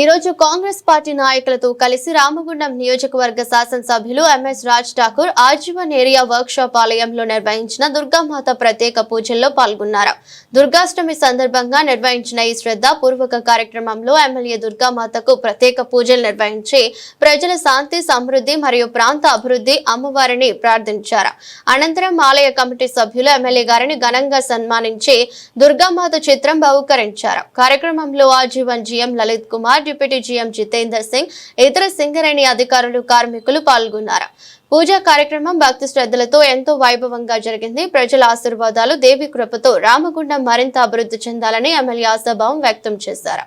ఈరోజు కాంగ్రెస్ పార్టీ నాయకులతో కలిసి రామగుండం నియోజకవర్గ శాసనసభ్యులు MS Raj Thakur RG one area workshop ఆలయంలో నిర్వహించిన దుర్గామాత ప్రత్యేక పూజల్లో పాల్గొన్నారు. దుర్గాష్టమి సందర్భంగా నిర్వహించిన ఈ శ్రద్ధ పూర్వక కార్యక్రమంలో ఎమ్మెల్యే దుర్గామాతకు ప్రత్యేక పూజలు నిర్వహించి ప్రజల శాంతి సమృద్ధి మరియు ప్రాంత అభివృద్ధి అమ్మవారిని ప్రార్థించారు. అనంతరం ఆలయ కమిటీ సభ్యులు ఎమ్మెల్యే గారిని ఘనంగా సన్మానించి దుర్గామాత చిత్రం బహుకరించారు. కార్యక్రమంలో RG one GM Lalit Kumar deputy GM Jitender Singh ఇతర సింగరేణి అధికారులు కార్మికులు పాల్గొన్నారు. పూజా కార్యక్రమం భక్తి శ్రద్ధలతో ఎంతో వైభవంగా జరిగింది. ప్రజల ఆశీర్వాదాలు దేవి కృపతో రామగుండం మరింత అభివృద్ధి చెందాలని ఎమ్మెల్యే ఆశాభావం వ్యక్తం చేశారు.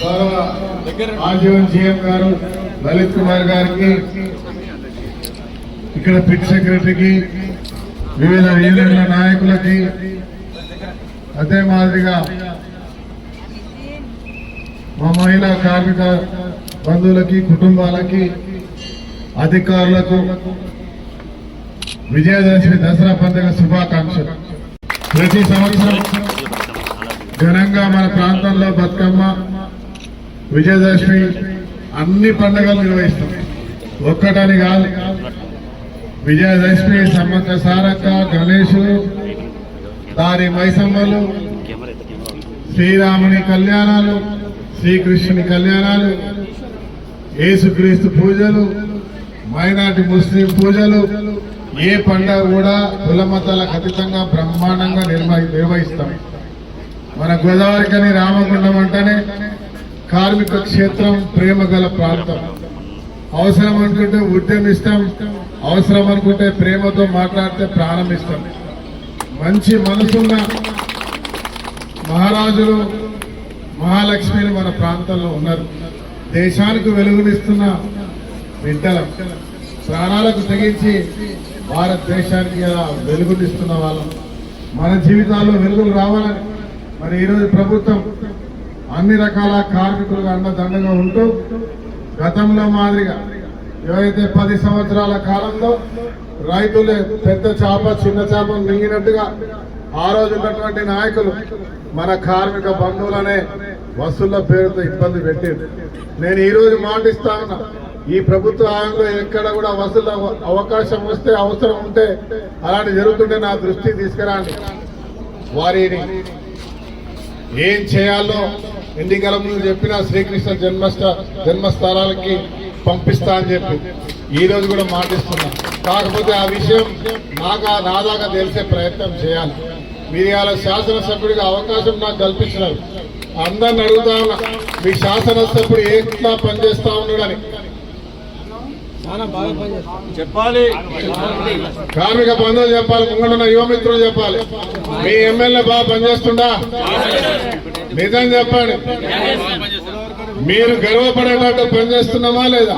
గౌరవ ఆజీవన్ సీఎం గారు లలిత్ కుమార్ గారికి ఇక్కడ పిట్ సెక్రటరీకి వివిధ యూనియన్ల నాయకులకి అదే మాదిరిగా మా మహిళా కార్మిక బంధువులకి కుటుంబాలకి అధికారులకు విజయదశమి దసరా పండుగ శుభాకాంక్షలు. ప్రతి సంవత్సరం ఘనంగా మన ప్రాంతంలో బతుకమ్మ విజయదశమి అన్ని పండుగలు నిర్వహిస్తాం. ఒక్కటని కాదు. విజయదశమి సమ్మక్క సారక్క గణేశులు దారి మైసమ్మలు శ్రీరాముని కళ్యాణాలు శ్రీకృష్ణుని కళ్యాణాలు యేసుక్రీస్తు పూజలు మైనార్టీ ముస్లిం పూజలు ఏ పండుగ కూడా కులమతాలకు అతీతంగా బ్రహ్మాండంగా నిర్వహి నిర్వహిస్తాం. మన గోదావరికని రామగుండం అంటేనే కార్మిక క్షేత్రం ప్రేమ గల ప్రాంతం. అవసరం అనుకుంటే ఉద్యమిస్తాం అవసరం అనుకుంటే ప్రేమతో మాట్లాడితే ప్రారంభిస్తాం మంచి మనసున్న మహారాజులు మహాలక్ష్మిని మన ప్రాంతంలో ఉన్నారు. దేశానికి వెలుగునిస్తున్న బిడ్డల ప్రాణాలకు తెగించి భారతదేశానికి వెలుగునిస్తున్న వాళ్ళం. మన జీవితాల్లో వెలుగులు రావాలని మరి ఈరోజు ప్రభుత్వం అన్ని రకాల కార్మికులకు అండదండగా ఉంటూ గతంలో మాదిరిగా ఏవైతే పది సంవత్సరాల కాలంలో రైతులే పెద్ద చేప చిన్న చేప మింగినట్టుగా ఆ రోజు ఉన్నటువంటి నాయకులు మన కార్మిక బంధువులనే వసూళ్ళ పేరుతో ఇబ్బంది పెట్టింది నేను ఈరోజు మాటిస్తా ఉన్నా ఈ ప్రభుత్వ హయాంలో ఎక్కడ కూడా వసూలు అవ- అవకాశం వస్తే అవసరం ఉంటే అలాంటి జరుగుతుంటే నా దృష్టి తీసుకురాండి. వారిని ఏం చేయాలో ఎన్నికల ముందు చెప్పిన శ్రీకృష్ణ జన్మస్థ జన్మస్థానాలకి పంపిస్తా అని చెప్పి ఈ రోజు కూడా మాటిస్తున్నా. కాకపోతే ఆ విషయం నాగా నాదాగా తెలిసే ప్రయత్నం చేయాలి. మీరు ఇవాళ శాసనసభ్యుడిగా అవకాశం నాకు కల్పించినారు. అందరిని అడుగుతా ఉన్నా మీ శాసనసభ్యుడు ఎట్లా పనిచేస్తా ఉన్నాడని. చెప్పాలి. కార్మిక బంధువులు చెప్పాలి ముంగడున్న యువమిత్రులు చెప్పాలి. మీ ఎమ్మెల్యే బాగా పనిచేస్తుండా? నిజం చెప్పండి. మీరు గర్వపడేటట్టు పనిచేస్తున్నామా లేదా?